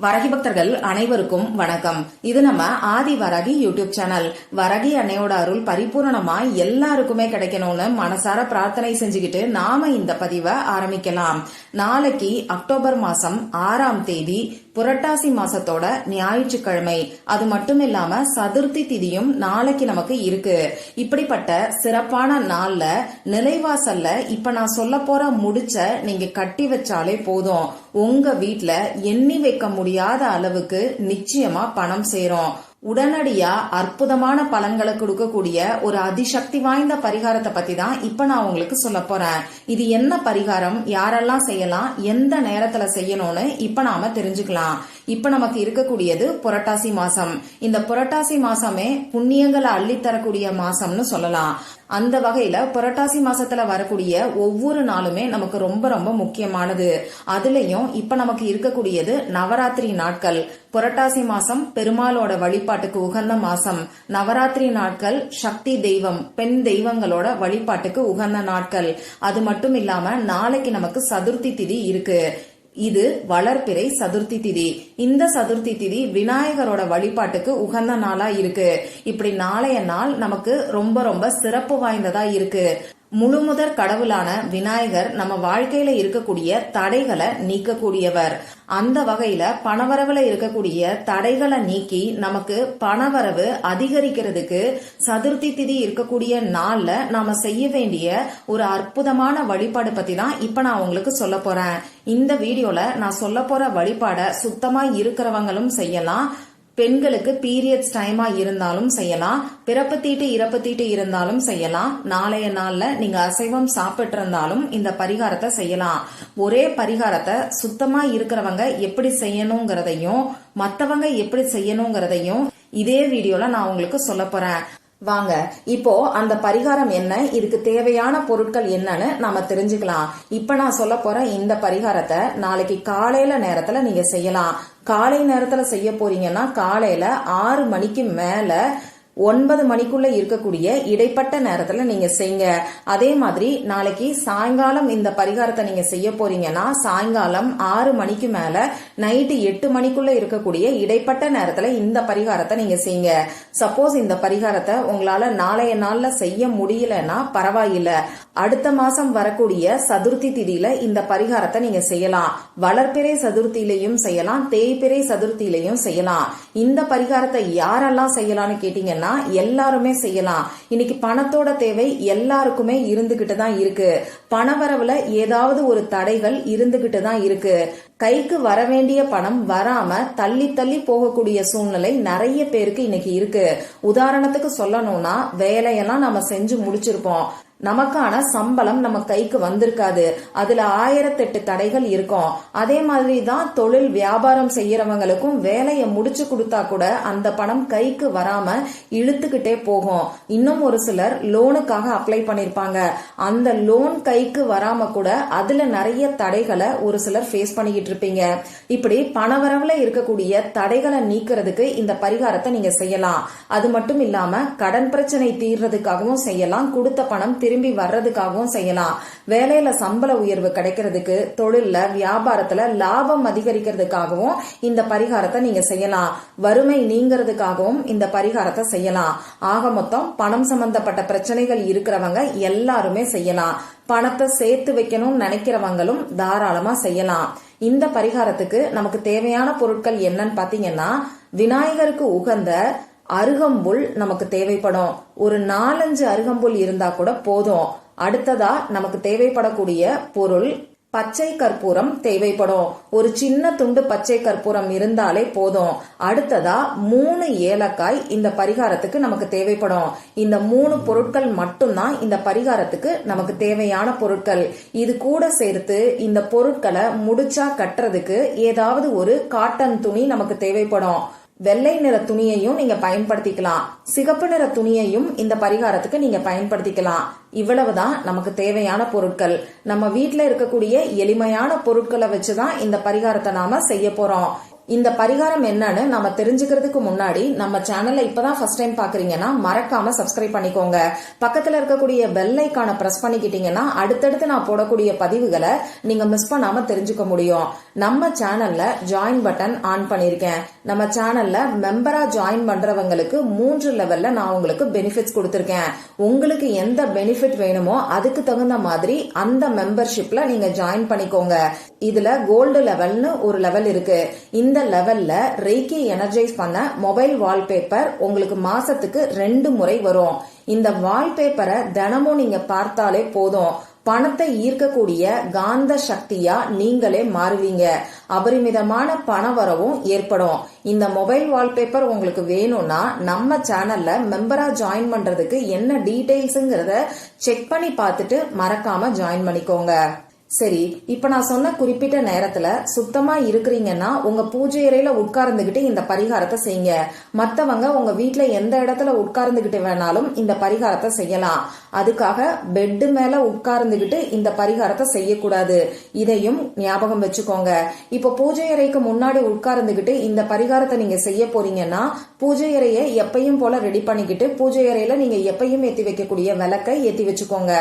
வரகி பக்தர்கள் அனைவருக்கும் வணக்கம். இது நம்ம ஆதி வரகி யூடியூப் சேனல். வரகி அன்னையோட அருள் பரிபூரணமா எல்லாருக்குமே கிடைக்கணும்னு மனசார பிரார்த்தனை செஞ்சுக்கிட்டு நாம இந்த பதிவை ஆரம்பிக்கலாம். நாளைக்கு அக்டோபர் மாசம் ஆறாம் தேதி புரட்டாசி மாசத்தோட ஞாயிற்றுக்கிழமை. அது மட்டும் இல்லாம சதுர்த்தி திதியும் நாளைக்கு நமக்கு இருக்கு. இப்படிப்பட்ட சிறப்பான நாள்ல நிலைவாசல்ல இப்ப நான் சொல்ல போற முடிச்ச நீங்க கட்டி வச்சாலே போதும். உங்க வீட்ல எண்ணி வைக்க முடியாத அளவுக்கு நிச்சயமா பணம் சேரும். உடனடியா அற்புதமான பலன்களை கொடுக்கக்கூடிய ஒரு அதிசக்தி வாய்ந்த பரிகாரத்தை பத்தி தான் இப்ப நான் உங்களுக்கு சொல்ல போறேன். இது என்ன பரிகாரம்? யாரெல்லாம் செய்யலாம்? எந்த நேரத்துல செய்யணும்னு இப்ப நாம தெரிஞ்சுக்கலாம். இப்ப நமக்கு இருக்கக்கூடியது புரட்டாசி மாசம். இந்த புரட்டாசி மாசமே புண்ணியங்களை அள்ளித்தரக்கூடிய மாசம்னு சொல்லலாம். அந்த வகையில புரட்டாசி மாசத்துல வரக்கூடிய ஒவ்வொரு நாளுமே நமக்கு ரொம்ப ரொம்ப முக்கியமானது. அதுலயும் இப்ப நமக்கு இருக்கக்கூடியது நவராத்திரி நாட்கள். புரட்டாசி மாசம் பெருமாளோட வழிபாட்டுக்கு உகந்த மாசம். நவராத்திரி நாட்கள் சக்தி தெய்வம் பெண் தெய்வங்களோட வழிபாட்டுக்கு உகந்த நாட்கள். அது மட்டும் இல்லாம நாளைக்கு நமக்கு சதுர்த்தி திதி இருக்கு. இது வளர்பிறை சதுர்த்தி திதி. இந்த சதுர்த்தி திதி விநாயகரோட வழிபாட்டுக்கு உகந்த நாளா இருக்கு. இப்படி நாளைய நாள் நமக்கு ரொம்ப ரொம்ப சிறப்பு வாய்ந்ததா இருக்கு. முழுமுதற் கடவுளான விநாயகர் நம்ம வாழ்க்கையில இருக்கக்கூடிய தடைகளை நீக்கக்கூடியவர். அந்த வகையில பணவரவுல இருக்கக்கூடிய தடைகளை நீக்கி நமக்கு பணவரவு அதிகரிக்கிறதுக்கு சதுர்த்தி திதி இருக்கக்கூடிய நாள்ல நாம செய்ய வேண்டிய ஒரு அற்புதமான வழிபாடு பத்தி தான் இப்ப நான் உங்களுக்கு சொல்ல போறேன். இந்த வீடியோல நான் சொல்ல போற வழிபாட சுத்தமா இருக்கிறவங்களும் செய்யலாம். பெண்களுக்கு பீரியட்ஸ் டைமா இருந்தாலும் செய்யலாம். பிறப்பு தீட்டு இறப்பு தீட்டு இருந்தாலும் செய்யலாம். நாளைய நாள்ல நீங்க அசைவம் சாப்பிட்டு இருந்தாலும் இந்த பரிகாரத்தை செய்யலாம். ஒரே பரிகாரத்தை சுத்தமா இருக்கிறவங்க எப்படி செய்யணுங்கிறதையும் மத்தவங்க எப்படி செய்யணுங்கிறதையும் இதே வீடியோல நான் உங்களுக்கு சொல்ல போறேன். வாங்க இப்போ அந்த பரிகாரம் என்ன இதுக்கு தேவையான பொருட்கள் என்னன்னு நாம தெரிஞ்சுக்கலாம். இப்ப நான் சொல்ல போற இந்த பரிகாரத்தை நாளைக்கு காலையில நேரத்துல நீங்க செய்யலாம். காலை நேரத்துல செய்ய போறீங்கன்னா காலையில ஆறு மணிக்கு மேல ஒன்பது மணிக்குள்ள இருக்கக்கூடிய இடைப்பட்ட நேரத்துல நீங்க செய்யுங்க அதே மாதிரி நாளைக்கு சாயங்காலம் இந்த பரிகாரத்தை நீங்க செய்ய போறீங்கன்னா சாயங்காலம் ஆறு மணிக்கு மேல நைட்டு எட்டு மணிக்குள்ள இருக்கக்கூடிய இடைப்பட்ட நேரத்துல இந்த பரிகாரத்தை நீங்க செய்யுங்க சப்போஸ் இந்த பரிகாரத்தை உங்களால நாளைய நாள்ல செய்ய முடியலன்னா பரவாயில்ல. அடுத்த மாசம் வரக்கூடிய சதுர்த்தி திதியில இந்த பரிகாரத்தை நீங்க செய்யலாம். வளர்ப்பிறை சதுர்த்தியிலையும் செய்யலாம் தேய்பிறை சதுர்த்தியிலையும் செய்யலாம். இந்த பரிகாரத்தை யாரெல்லாம் செய்யலாம்னு கேட்டீங்கன்னா எல்லாருமே செய்யலாம். இன்னைக்கு பணத்தோட தேவை எல்லாருக்குமே இருந்துகிட்டு தான் இருக்கு. பணவரவுல ஏதாவது ஒரு தடைகள் இருந்துகிட்டு தான் இருக்கு. கைக்கு வர வேண்டிய பணம் வராம தள்ளி தள்ளி போகக்கூடிய சூழ்நிலை நிறைய பேருக்கு இன்னைக்கு இருக்கு. உதாரணத்துக்கு சொல்லணும்னா வேலையெல்லாம் நம்ம செஞ்சு முடிச்சிருப்போம். நமக்கான சம்பளம் நம்ம கைக்கு வந்திருக்காது. அதுல ஆயிரத்தெட்டு தடைகள் இருக்கும். அதே மாதிரி தான் தொழில் வியாபாரம் செய்யறவங்களுக்கும் வேலையை முடிச்சு கொடுத்தா கூட அந்த பணம் கைக்கு வராம இழுத்துக்கிட்டே போகும். இன்னும் ஒரு சிலர் லோனுக்காக அப்ளை பண்ணிருப்பாங்க. அந்த லோன் கைக்கு வராம கூட அதுல நிறைய தடைகளை ஒரு சிலர் ஃபேஸ் பண்ணிக்கிட்டு இருப்பீங்க. இப்படி பணவரவுல இருக்கக்கூடிய தடைகளை நீக்கிறதுக்கு இந்த பரிகாரத்தை நீங்க செய்யலாம். அது மட்டும் இல்லாம கடன் பிரச்சனை தீர்றதுக்காகவும் செய்யலாம். கொடுத்த பணம் திரும்பி வர்றதுக்காகவும் செய்யலாம். வேலையில சம்பள உயர்வு கிடைக்கிறதுக்கு தொழில்ல வியாபாரத்துல லாபம் அதிகரிக்கிறதுக்காகவும் இந்த பரிகாரத்தை நீங்க செய்யலாம். வறுமை நீங்கிறதுக்காகவும் இந்த பரிகாரத்தை செய்யலாம். ஆக மொத்தம் பணம் சம்பந்தப்பட்ட பிரச்சனைகள் இருக்கிறவங்க எல்லாருமே செய்யலாம். பணத்தை சேர்த்து வைக்கணும்னு நினைக்கிறவங்களும் தாராளமா செய்யலாம். இந்த பரிகாரத்துக்கு நமக்கு தேவையான பொருட்கள் என்னன்னு பாத்தீங்கன்னா விநாயகருக்கு உகந்த அருகம்புல் நமக்கு தேவைப்படும். ஒரு நாலஞ்சு அருகம்புல் இருந்தா கூட போதும். அடுத்ததா நமக்கு தேவைப்படக்கூடிய பொருள் பச்சை கற்பூரம் தேவைப்படும். ஒரு சின்ன துண்டு பச்சை கற்பூரம் இருந்தாலே போதும். அடுத்ததா மூணு ஏலக்காய் இந்த பரிகாரத்துக்கு நமக்கு தேவைப்படும். இந்த மூணு பொருட்கள் மட்டும்தான் இந்த பரிகாரத்துக்கு நமக்கு தேவையான பொருட்கள். இது கூட சேர்த்து இந்த பொருட்களை முடிச்சா கட்டுறதுக்கு ஏதாவது ஒரு காட்டன் துணி நமக்கு தேவைப்படும். வெள்ளை நிற துணியையும் நீங்க பயன்படுத்திக்கலாம். சிகப்பு நிற துணியையும் இந்த பரிகாரத்துக்கு நீங்க பயன்படுத்திக்கலாம். இவ்வளவுதான் நமக்கு தேவையான பொருட்கள். நம்ம வீட்டுல இருக்கக்கூடிய எளிமையான பொருட்களை வச்சுதான் இந்த பரிகாரத்தை நாம செய்ய போறோம். இந்த பரிகாரம் என்னன்னு நம்ம தெரிஞ்சுக்கிறதுக்கு முன்னாடி நம்ம சேனல்ல இப்பதான் ஃபர்ஸ்ட் டைம் பாக்குறீங்கன்னா மறக்காம சப்ஸ்கிரைப் பண்ணிக்கோங்க. பக்கத்துல இருக்கக்கூடிய பெல் ஐக்கான பிரஸ் பண்ணிக்கிட்டீங்கன்னா அடுத்தடுத்து நான் போடக்கூடிய பதிவுகளை நீங்க மிஸ் பண்ணாம தெரிஞ்சுக்க முடியும். நம்ம சேனல்ல ஜாயின் பட்டன் ஆன் பண்ணிருக்கேன். நம்ம சேனல்ல மெம்பரா ஜாயின் பண்றவங்களுக்கு மூன்று லெவல்ல நான் உங்களுக்கு பெனிஃபிட்ஸ் கொடுத்துருக்கேன். உங்களுக்கு எந்த பெனிஃபிட் வேணுமோ அதுக்கு தகுந்த மாதிரி அந்த மெம்பர்ஷிப்ல நீங்க ஜாயின் பண்ணிக்கோங்க. இதுல கோல்டு லெவல்னு ஒரு லெவல் இருக்கு. இந்த லெவல்ல ரெய்கி எனர்ஜைஸ் பண்ண மொபைல் வால்பேப்பர் உங்களுக்கு மாசத்துக்கு ரெண்டு முறை வரும். இந்த வால்பேப்பரை தினமும் நீங்க பார்த்தாலே போதும். பணத்தை ஈர்க்கக்கூடிய காந்த சக்தியா நீங்களே மாறுவீங்க. அபரிமிதமான பண வரவும் ஏற்படும். இந்த மொபைல் வால்பேப்பர் உங்களுக்கு வேணும்னா நம்ம சேனல்ல மெம்பரா ஜாயின் பண்றதுக்கு என்ன டீடைல்ஸுங்கிறத செக் பண்ணி பார்த்துட்டு மறக்காம ஜாயின் பண்ணிக்கோங்க. சரி இப்ப நான் சொன்ன குறிப்பிட்ட நேரத்துல சுத்தமா இருக்கிறீங்கன்னா உங்க பூஜை அறையில உட்கார்ந்துகிட்டு இந்த பரிகாரத்தை செய்யுங்க. மத்தவங்க உங்க வீட்டுல எந்த இடத்துல உட்கார்ந்துகிட்டு வேணாலும் இந்த பரிகாரத்தை செய்யலாம். அதுக்காக பெட்டு மேல உட்கார்ந்துகிட்டு இந்த பரிகாரத்தை செய்யக்கூடாது. இதையும் ஞாபகம் வச்சுக்கோங்க. இப்ப பூஜை அறைக்கு முன்னாடி உட்கார்ந்துகிட்டு இந்த பரிகாரத்தை நீங்க செய்ய போறீங்கன்னா பூஜை அறையை எப்பையும் போல ரெடி பண்ணிக்கிட்டு பூஜை அறையில நீங்க எப்பையும் ஏத்தி வைக்கக்கூடிய விளக்கை ஏத்தி வச்சுக்கோங்க.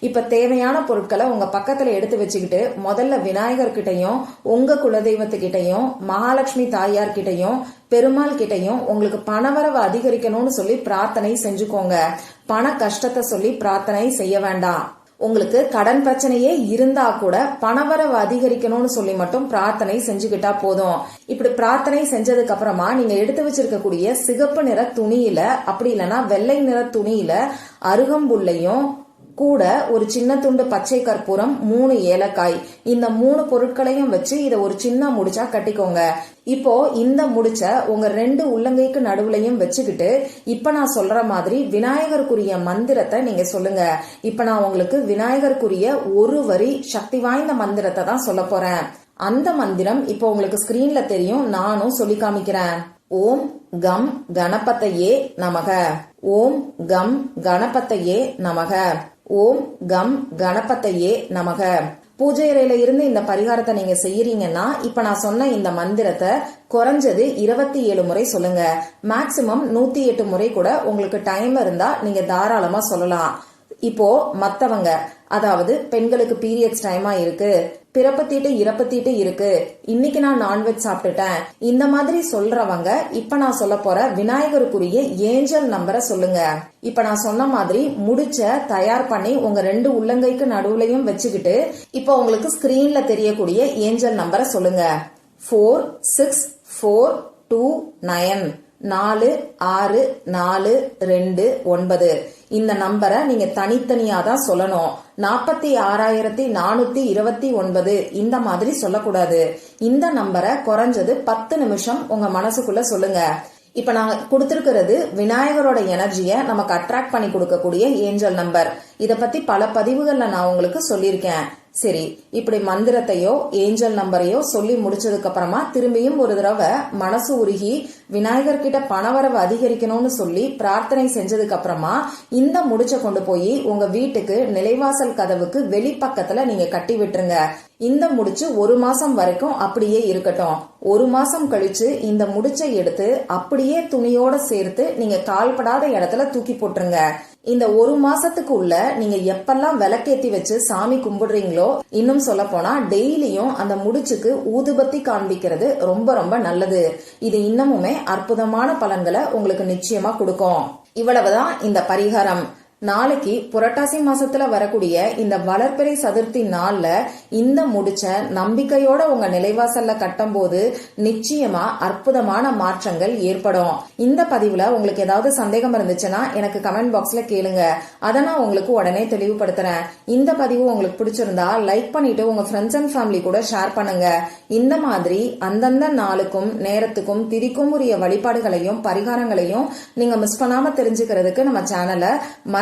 இப்ப தேவையான பொருட்களை உங்க பக்கத்துல எடுத்து வச்சுக்கிட்டு முதல்ல விநாயகர்கிட்டையும் உங்க குலதெய்வத்துக்கிட்டையும் மகாலட்சுமி தாயார்கிட்டையும் பெருமாள் கிட்டையும் உங்களுக்கு பணவரவு அதிகரிக்கணும்னு சொல்லி பிரார்த்தனை செஞ்சுக்கோங்க. பண கஷ்டத்தை சொல்லி பிரார்த்தனை செய்ய வேண்டாம். உங்களுக்கு கடன் பிரச்சனையே இருந்தா கூட பணவரவு அதிகரிக்கணும்னு சொல்லி மட்டும் பிரார்த்தனை செஞ்சுக்கிட்டா போதும். இப்படி பிரார்த்தனை செஞ்சதுக்கு அப்புறமா நீங்க எடுத்து வச்சிருக்கக்கூடிய சிகப்பு நிற துணியில அப்படி இல்லைன்னா வெள்ளை நிற துணியில அருகம்புல்லையும் கூட ஒரு சின்ன துண்டு பச்சை கற்பூரம் மூணு ஏலக்காய். இந்த மூணு பொருட்களையும் வச்சு இதை ஒரு சின்ன முடிச்சா கட்டிக்கோங்க. இப்போ இந்த முடிச்ச உங்க ரெண்டு உள்ளங்கைக்கு நடுவுலையும் வச்சுக்கிட்டு இப்ப நான் சொல்ற மாதிரி விநாயகருக்குரிய மந்திரத்தை நீங்க சொல்லுங்க. இப்ப நான் உங்களுக்கு விநாயகருக்குரிய ஒரு வரி சக்தி வாய்ந்த மந்திரத்தை தான் சொல்ல போறேன். அந்த மந்திரம் இப்போ உங்களுக்கு ஸ்கிரீன்ல தெரியும். நானும் சொல்லி காமிக்கிறேன். ஓம் கம் கணபத்தையே நமக. ஓம் கம் கணபத்தையே நமக. ஓம் கம் கணபத்தையே நமக. பூஜை அறையில இருந்து இந்த பரிகாரத்தை நீங்க செய்யறீங்கன்னா இப்ப நான் சொன்ன இந்த மந்திரத்தை குறைஞ்சது இருபத்தி ஏழு முறை சொல்லுங்க. மேக்சிமம் நூத்தி எட்டு முறை கூட உங்களுக்கு டைம் இருந்தா நீங்க தாராளமா சொல்லலாம். இப்போ மத்தவங்க அதாவது பெண்களுக்கு பீரியட்ஸ் டைமா இருக்கு பிறப்பு தீட்டு இறப்பு தீட்டு இருக்கு. இன்னைக்கு நான் நான்வெஜ் சாப்பிட்டுட்டேன். இந்த மாதிரி சொல்றவங்க இப்ப நான் சொல்ல போற விநாயகருக்குரிய ஏஞ்சல் நம்பரை சொல்லுங்க. இப்ப நான் சொன்ன மாதிரி முடிச்ச தயார் பண்ணி உங்க ரெண்டு உள்ளங்கைக்கு நடுவுலையும் வச்சுக்கிட்டு இப்போ உங்களுக்கு ஸ்கிரீன்ல தெரியக்கூடிய ஏஞ்சல் நம்பரை சொல்லுங்க. Four six four two nine நாலு ஆறு நாலு ரெண்டு ஒன்பது. இந்த நம்பரை நீங்க தனித்தனியா தான் சொல்லணும். நாற்பத்தி ஆறாயிரத்தி நானூத்தி இருபத்தி ஒன்பது. இந்த மாதிரி சொல்லக்கூடாது. இந்த நம்பரை குறைஞ்சது பத்து நிமிஷம் உங்க மனசுக்குள்ள சொல்லுங்க. இப்ப நான் கொடுத்திருக்கிறது விநாயகரோட எனர்ஜியை நமக்கு அட்ராக்ட் பண்ணி கொடுக்கக்கூடிய ஏஞ்சல் நம்பர். இத பத்தி பல பதிவுகள்ல நான் உங்களுக்கு சொல்லியிருக்கேன். சரி இப்படி மந்திரத்தையோ ஏஞ்சல் நம்பரையோ சொல்லி முடிச்சதுக்கு அப்புறமா திரும்பியும் ஒரு தடவை மனசு உருகி விநாயகர் கிட்ட பணவரவு அதிகரிக்கணும்னு சொல்லி பிரார்த்தனை செஞ்சதுக்கு அப்புறமா இந்த முடிச்ச கொண்டு போய் உங்க வீட்டுக்கு நிலைவாசல் கதவுக்கு வெளிப்பக்கத்துல நீங்க கட்டி விட்டுருங்க. இந்த முடிச்சு ஒரு மாசம் வரைக்கும் அப்படியே இருக்கட்டும். ஒரு மாசம் கழிச்சு இந்த முடிச்சை எடுத்து அப்படியே துணியோட சேர்த்து நீங்க கால்படாத இடத்துல தூக்கி போட்டுருங்க. இந்த ஒரு மாசத்துக்கு உள்ள நீங்க எப்பெல்லாம் விளக்கேத்தி வச்சு சாமி கும்பிடுறீங்களோ இன்னும் சொல்ல போனா டெய்லியும் அந்த முடிச்சுக்கு ஊதுபத்தி காண்பிக்கிறது ரொம்ப ரொம்ப நல்லது. இது இன்னமுமே அற்புதமான பலன்களை உங்களுக்கு நிச்சயமா கொடுக்கும். இவ்வளவுதான் இந்த பரிகாரம். நாளைக்கு புரட்டாசி மாசத்துல வரக்கூடிய இந்த வளர்ப்பறை சதுர்த்தி நாள்ல இந்த முடிச்ச நம்பிக்கையோட உங்க நிலைவாசல்ல கட்டும் போது நிச்சயமா அற்புதமான மாற்றங்கள் ஏற்படும். இந்த பதிவுல உங்களுக்கு ஏதாவது சந்தேகம் இருந்துச்சுன்னா எனக்கு கமெண்ட் பாக்ஸ்ல கேளுங்க. அதை நான் உங்களுக்கு உடனே தெளிவுபடுத்துறேன். இந்த பதிவு உங்களுக்கு பிடிச்சிருந்தா லைக் பண்ணிட்டு உங்க ஃப்ரெண்ட்ஸ் அண்ட் ஃபேமிலி கூட ஷேர் பண்ணுங்க. இந்த மாதிரி அந்தந்த நாளுக்கும் நேரத்துக்கும் திதிக்கும் உரிய வழிபாடுகளையும் பரிகாரங்களையும் நீங்க மிஸ் பண்ணாம தெரிஞ்சுக்கிறதுக்கு நம்ம சேனலை